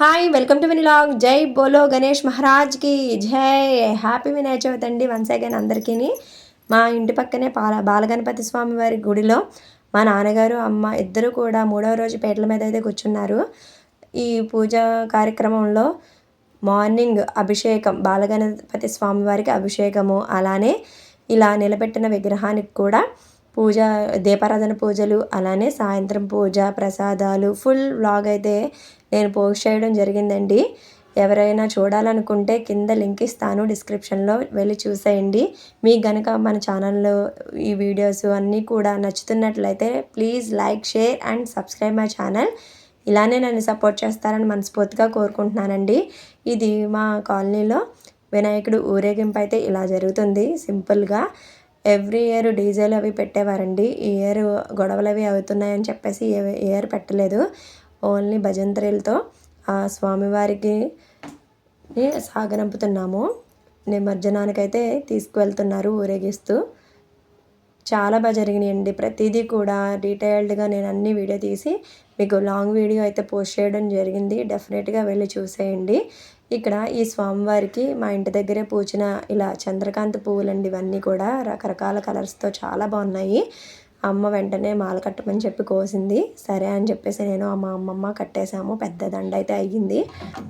Hi welcome to వినిలాగ్ జై బోలో గణేష్ మహారాజ్కి. జై. హ్యాపీ వినాయక చవితి అండి వన్స్ అగైన్ అందరికీ మా ఇంటి పక్కనే పాల బాలగణపతి స్వామి వారి గుడిలో మా నాన్నగారు అమ్మ ఇద్దరు కూడా మూడవ రోజు పేటల మీద అయితే కూర్చున్నారు. ఈ పూజ కార్యక్రమంలో మార్నింగ్ అభిషేకం బాలగణపతి స్వామి వారికి అభిషేకము అలానే ఇలా నిలబెట్టిన విగ్రహానికి కూడా పూజ దీపారాధన పూజలు అలానే సాయంత్రం పూజ ప్రసాదాలు. ఫుల్ వ్లాగ్ అయితే నేను పోస్ట్ చేయడం జరిగిందండి. ఎవరైనా చూడాలనుకుంటే కింద లింక్ ఇస్తాను డిస్క్రిప్షన్లో వెళ్ళి చూసేయండి. మీకు గనక మన ఛానల్లో ఈ వీడియోస్ అన్నీ కూడా నచ్చుతున్నట్లయితే please like share and subscribe my channel. ఇలానే నన్ను సపోర్ట్ చేస్తారని మనస్ఫూర్తిగా కోరుకుంటున్నానండి. ఇది మా కాలనీలో వినాయకుడు ఊరేగింపు అయితే ఇలా జరుగుతుంది. సింపుల్గా ఎవ్రీ ఇయర్ డీజేలు అవి పెట్టేవారండి. ఈ ఇయర్ గొడవలు అవి అవుతున్నాయని చెప్పేసి ఏ ఇయర్ పెట్టలేదు. ఓన్లీ భజంత్రీలతో ఆ స్వామివారికి సాగనంపుతున్నాము. నిమజ్జనానికైతే తీసుకువెళ్తున్నారు ఊరేగిస్తూ. చాలా బాగా జరిగినాయండి. ప్రతిదీ కూడా డీటెయిల్డ్గా నేను అన్ని వీడియో తీసి మీకు లాంగ్ వీడియో అయితే పోస్ట్ చేయడం జరిగింది. డెఫినెట్గా వెళ్ళి చూసేయండి. ఇక్కడ ఈ స్వామివారికి మా ఇంటి దగ్గరే పూచిన ఇలా చంద్రకాంత పువ్వులండి ఇవన్నీ కూడా రకరకాల కలర్స్తో చాలా బాగున్నాయి. అమ్మ వెంటనే మాల కట్టమని చెప్పి కోసింది. సరే అని చెప్పేసి నేను మా అమ్మమ్మ కట్టేశాము. పెద్ద దండ అయితే అయ్యింది.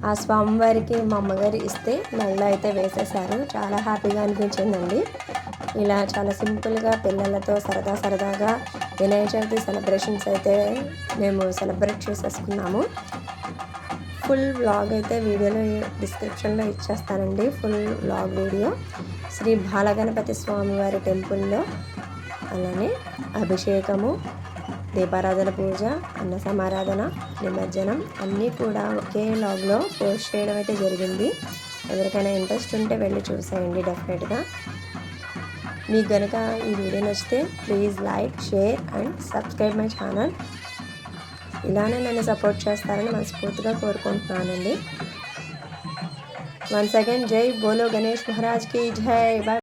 ఆ స్వామివారికి మా అమ్మగారు ఇస్తే నల్ల అయితే వేసేసారు చాలా హ్యాపీగా అనిపించిందండి. ఇలా చాలా సింపుల్గా పిల్లలతో సరదా సరదాగా వినాయక చవితి సెలబ్రేషన్స్ అయితే మేము సెలబ్రేట్ చేసేసుకున్నాము. ఫుల్ వ్లాగ్ అయితే వీడియోలో డిస్క్రిప్షన్లో ఇచ్చేస్తానండి. Full vlog video. Shri Balaganapati స్వామివారి టెంపుల్లో అలానే అభిషేకము దీపారాధన పూజ అన్న సమారాధన నిమజ్జనం అన్నీ కూడా ఒకే లాగ్లో పోస్ట్ చేయడం అయితే జరిగింది. ఎవరికైనా ఇంట్రెస్ట్ ఉంటే వెళ్ళి చూసేయండి డెఫినెట్గా మీకు కనుక ఈ వీడియో నచ్చితే please like share and subscribe my channel. ఇలానే నన్ను సపోర్ట్ చేస్తారని మనస్ఫూర్తిగా కోరుకుంటున్నానండి. వన్స్ అగైన్ జై బోలో గణేష్ మహారాజ్కి జై. బాయ్